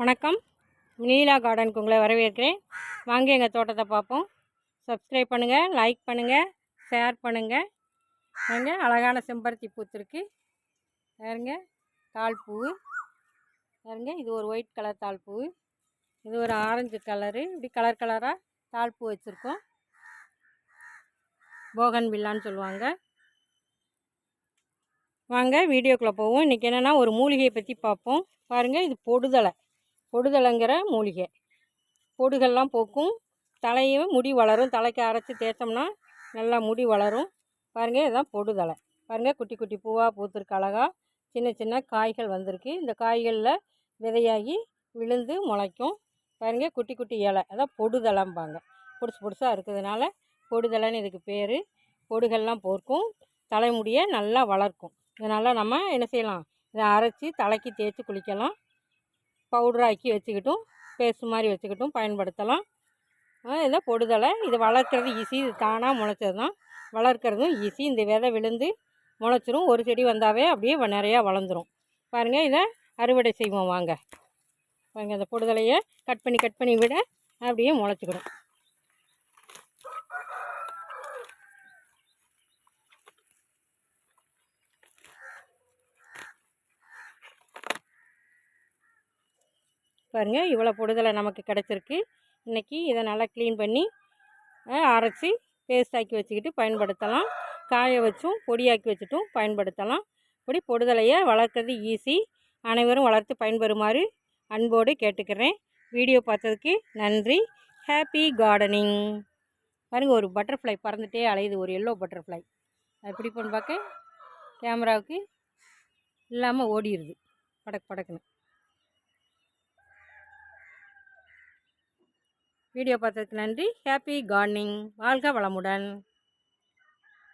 வணக்கம். நீலா கார்டனுக்கு உங்களை வரவேற்கிறேன். வாங்க எங்கள் தோட்டத்தை பார்ப்போம். சப்ஸ்கிரைப் பண்ணுங்கள் லைக் பண்ணுங்கள் ஷேர் பண்ணுங்கள் பாருங்க அழகான செம்பருத்தி பூத்திருக்கு பாருங்க தாள் பூ பாருங்க இது ஒரு ஒயிட் கலர் தாள் பூ இது ஒரு ஆரஞ்சு கலரு இப்படி கலர் கலராக தாள் பூ வச்சுருக்கோம். போகன் வில்லான்னு சொல்லுவாங்க. வாங்க வீடியோக்குள்ளே போவோம். இன்றைக்கி என்னென்னா ஒரு மூலிகையை பற்றி பார்ப்போம். பாருங்கள் இது பொடுதலை. பொடுதலைங்கிற மூலிகை. பொடுகள்லாம் போக்கும். தலையும் முடி வளரும். தலைக்கு அரைச்சி தேய்ச்சோம்னா நல்லா முடி வளரும். பாருங்கள் இதுதான் பொடுதலை பாருங்கள் குட்டி குட்டி பூவாக பூத்துருக்கு அழகா. சின்ன சின்ன காய்கள் வந்திருக்கு. இந்த காய்களில் விதையாகி விழுந்து முளைக்கும். பாருங்கள் குட்டி குட்டி இலை. அதான் பொடுதலைம்பாங்க பொடுசு பொடுசாக இருக்கிறதுனால பொடுதலைன்னு இதுக்கு பேர். பொடுகள்லாம் போர்க்கும் தலைமுடியை நல்லா வளர்க்கும். இதனால் நம்ம என்ன செய்யலாம்? இதை அரைச்சி தலைக்கு தேய்ச்சி குளிக்கலாம். பவுடராக்கி வச்சுக்கிட்டும் பேஸ்ட் மாதிரி வச்சுக்கிட்டும் பயன்படுத்தலாம். இதை பொடுதலை இது வளர்க்குறது ஈஸி இது தானாக முளைச்சது தான் வளர்க்குறதும் ஈஸி இந்த விதை விழுந்து முளைச்சிரும். ஒரு செடி வந்தாவே அப்படியே நிறையா வளர்ந்துடும் பாருங்கள் இதை அறுவடை செய்வோம் வாங்க. பாருங்கள் அந்த பொடுதலையை கட் பண்ணி கட் பண்ணி விட அப்படியே முளைச்சிக்கிடும். பாருங்கள் இவ்வளோ பொடுதலை நமக்கு கிடச்சிருக்கு. இன்றைக்கி இதை நல்லா க்ளீன் பண்ணி அரைச்சி பேஸ்ட் ஆக்கி வச்சுக்கிட்டு பயன்படுத்தலாம். காய வச்சும் பொடியாக்கி வச்சுட்டும் பயன்படுத்தலாம். இப்படி பொடுதலையை வளர்க்குறது ஈஸி அனைவரும் வளர்த்து பயன்பெறுமாறு அன்போடு கேட்டுக்கிறேன். வீடியோ பார்த்ததுக்கு நன்றி. ஹாப்பி கார்டனிங் பாருங்கள் ஒரு பட்டர்ஃப்ளை பறந்துட்டே அலையுது ஒரு எல்லோ பட்டர்ஃப்ளை அது பிடிப்போன்னு பார்க்க கேமராவுக்கு இல்லாமல் ஓடிடுது படக் படக்குன்னு. வீடியோ பார்த்ததுக்கு நன்றி. ஹாப்பி கார்டனிங் வாழ்க வளமுடன்.